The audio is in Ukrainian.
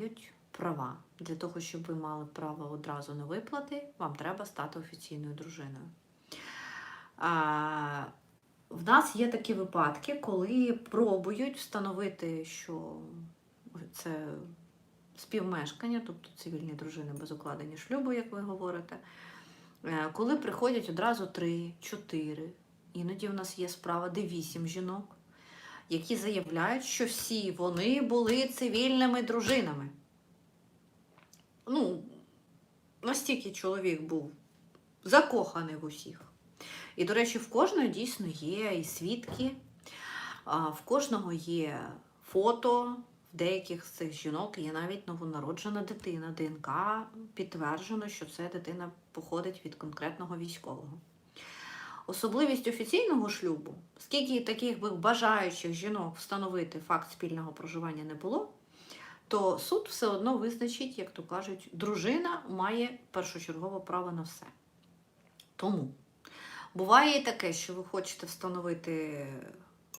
дають права. Для того, щоб ви мали право одразу на виплати, вам треба стати офіційною дружиною. А, в нас є такі випадки, коли пробують встановити, що це співмешкання, тобто цивільні дружини без укладення шлюбу, як ви говорите. Е, Коли приходять одразу три, чотири, іноді в нас є справа, де вісім жінок, які заявляють, що всі вони були цивільними дружинами. Ну, настільки чоловік був закоханий в усіх. І, до речі, в кожної дійсно є і свідки, в кожного є фото, в деяких з цих жінок є навіть новонароджена дитина. ДНК підтверджено, що ця дитина походить від конкретного військового. Особливість офіційного шлюбу, скільки таких би бажаючих жінок встановити факт спільного проживання не було, то суд все одно визначить, як то кажуть, дружина має першочергове право на все. Тому буває і таке, що ви хочете встановити